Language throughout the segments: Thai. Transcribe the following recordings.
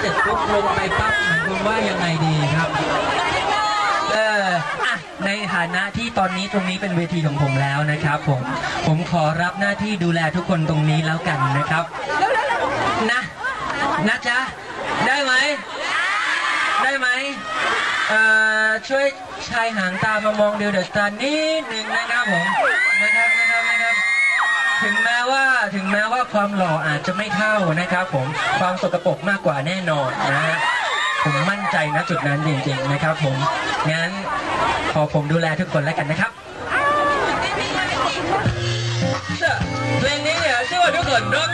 เสร็จปุ๊บลงไปปั๊บหมายความว่ายังไงดีครับเอออะในฐานะที่ตอนนี้ตรงนี้เป็นเวทีของผมแล้วนะครับผมผมขอรับหน้าที่ดูแลทุกคนตรงนี้แล้วกันนะครับนะนะจ๊ะได้ไหมได้ไหมเอ่อช่วยชายหางตามามองเดียวเดอะสตาร์นิดหนึ่งนะครับผมนะครับ ถึงแม้ว่าถึงแม้ว่าความหล่ออาจจะไม่เท่านะครับ ผมความสกปรกมากกว่าแน่นอนนะฮะผมมั่นใจนะจุดนั้นจริงๆนะครับ ผมงั้นขอผมดูแลทุกคนแล้วกันนะครับเชื่อเพลงนี้เนี่ยเชื่อว่าทุกคนร้อ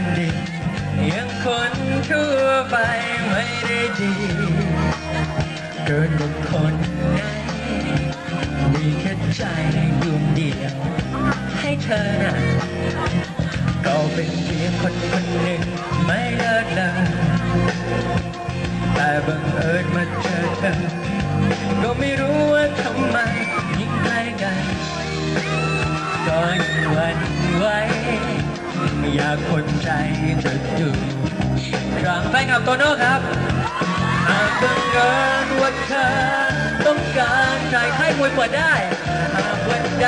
นดี ยังคนทั่วไปไม่ได้ดี เกินกว่าคนไหนมีแค่ใจดวงเดียว ให้เธอนะก็เป็นเพียงคนคนหนึ่งไม่เลิศเลอแต่บังเอิญมาเจอเธอ อยากคนใจจะดูครั้งแฟนคลับโตโน่ครับหากบังเอิญว่าเธอต้องการใจให้มวยเปิดได้หากวันใด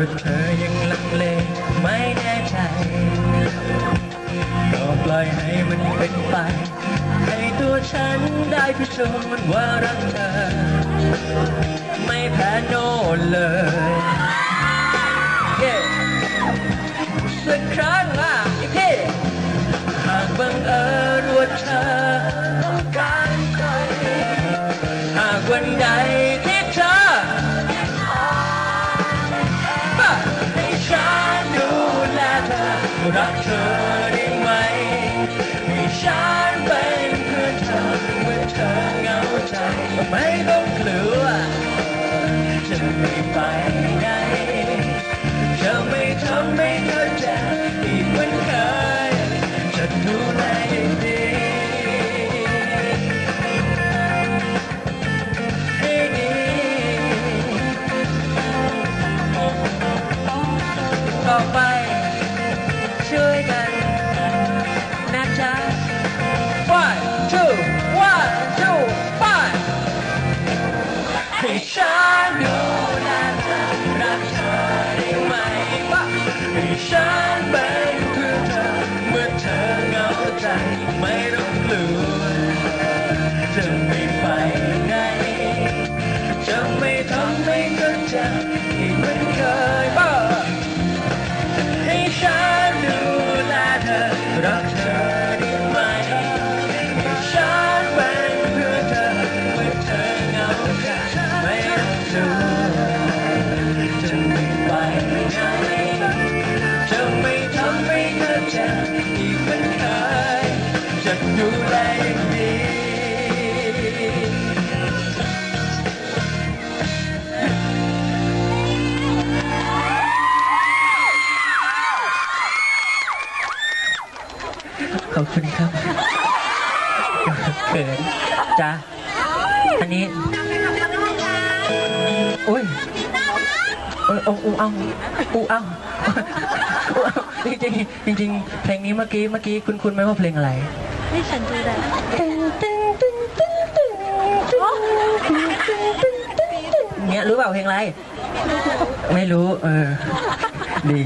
ว่าเธอยังลังเลไม่แน่ใจ ก็ปล่อยให้มันเป็นไป ให้ตัวฉันได้พิสูจน์ว่ารักเธอ ไม่แพ้โน่นเลย รักเธอได้ไหมให้ฉันเป็นเพื่อนเธอเมื่อเธอเหงาใจไม่ต้องกลัวจะไม่ไปไหนจะไม่ทำให้เธอเจ็บอีกเหมือนเคยจะดูแลอย่างดีให้ดีต่อไป ใขอบคุณครับเขินจ้ะอันนี้โอ้ยโอ้ยโอ้อูเอาอูเอาอูเอาจริงจริงๆจริงๆเพลงนี้เมื่อกี้เมื่อกี้คุณคุณไหมว่าเพลงอะไรให้ฉันดูแลเนี้ยรู้เปล่าเพลงอะไร ไม่รู้ เออ ดี